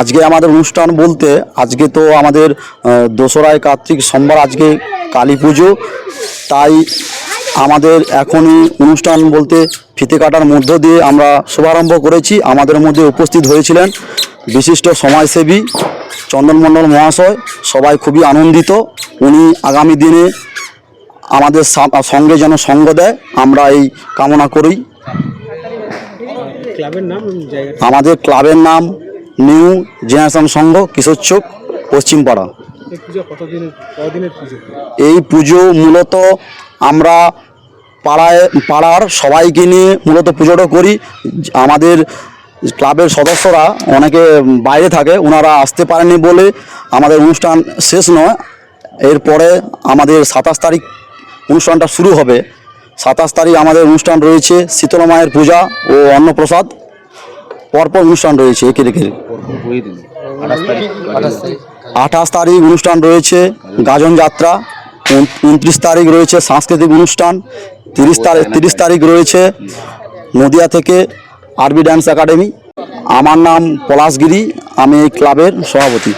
আজকে আমাদের অনুষ্ঠান বলতে আজকে তো আমাদের দোসরায় কার্তিক সোমবার আজকে কালী পুজো। তাই আমাদের এখনই অনুষ্ঠান বলতে ফিতে কাটার মধ্য দিয়ে আমরা শুভারম্ভ করেছি। আমাদের মধ্যে উপস্থিত হয়েছিলেন বিশিষ্ট সমাজসেবী চন্দনমণ্ডল মহাশয়। সবাই খুবই আনন্দিত। উনি আগামী দিনে আমাদের সঙ্গে যেন সঙ্গ দেয় আমরা এই কামনা করি। আমাদের ক্লাবের নাম নিউ জেনারেশন সংঘ কিশোর চোক পশ্চিমপাড়া। এই পুজো মূলত আমরা পাড়ায় পাড়ার সবাইকে নিয়ে মূলত পুজোটা করি। আমাদের ক্লাবের সদস্যরা অনেকে বাইরে থাকে ওনারা আসতে পারেনি বলে আমাদের অনুষ্ঠান শেষ নয়। এরপরে আমাদের সাতাশ তারিখ অনুষ্ঠানটা শুরু হবে। সাতাশ তারিখ আমাদের অনুষ্ঠান রয়েছে শীতলা মায়ের পূজা ও অন্নপ্রসাদ। পরপর অনুষ্ঠান রয়েছে, একে রেখে আঠাশ তারিখ অনুষ্ঠান রয়েছে, গাজন যাত্রা উনত্রিশ তারিখ রয়েছে সাংস্কৃতিক অনুষ্ঠান, তিরিশ তারিখ তিরিশ তারিখ রয়েছে নদিয়া থেকে আরবি ড্যান্স একাডেমি আমার নাম পলাশগিরি আমি এই ক্লাবের সভাপতি।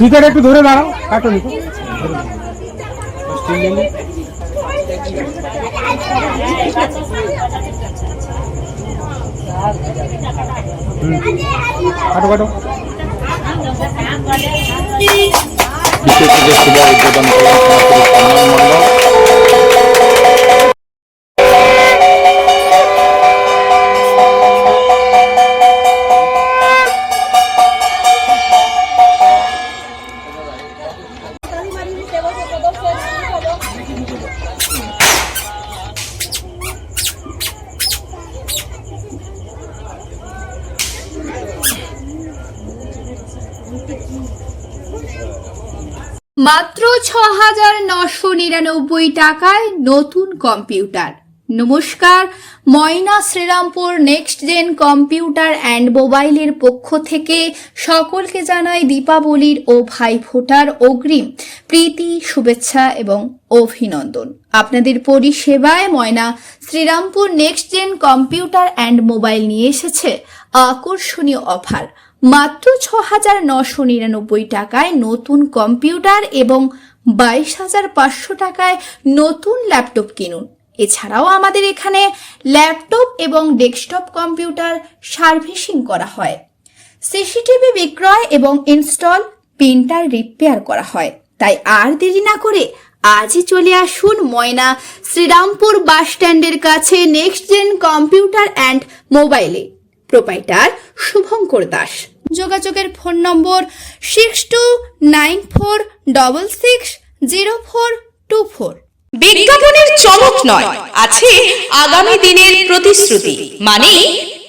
ফিতার একটু ধরে দাঁড়াও কাটুন কাটো কাটো বিশেষ থেকে উদ্বোধন করলেন সমাজসেবী মাত্র ছ হাজার নশো নিরানব্বই টাকায় নতুন কম্পিউটার। নমস্কার, Moyna Srirampur next gen computer and মোবাইলের পক্ষ থেকে সকলকে জানাই দীপাবলির ও ভাইফোঁটার অগ্রিম প্রীতি, শুভেচ্ছা এবং অভিনন্দন। আপনাদের পরিষেবায় Moyna Srirampur next gen computer and mobile নিয়ে এসেছে আকর্ষণীয় অফার। মাত্র ছ হাজার নশো নিরানব্বই টাকায় নতুন কম্পিউটার এবং বাইশ হাজার পাঁচশো টাকায় নতুন ল্যাপটপ কিনুন। এছাড়াও আমাদের এখানে ল্যাপটপ এবং ডেস্কটপ কম্পিউটার সার্ভিসিং করা হয়। সিসিটিভি বিক্রয় এবং ইনস্টল, প্রিন্টার রিপেয়ার করা হয়। তাই আর দেরি না করে আজই চলে আসুন ময়না শ্রীরামপুর বাস স্ট্যান্ডের কাছে নেক্সট জেন কম্পিউটার অ্যান্ড মোবাইলে প্রোপাইটার শুভঙ্কর দাস। যোগাযোগের phone number six two nine four double six zero four two four বিজ্ঞাপনের চমক নয়, আছে আগামী দিনের প্রতিশ্রুতি মানে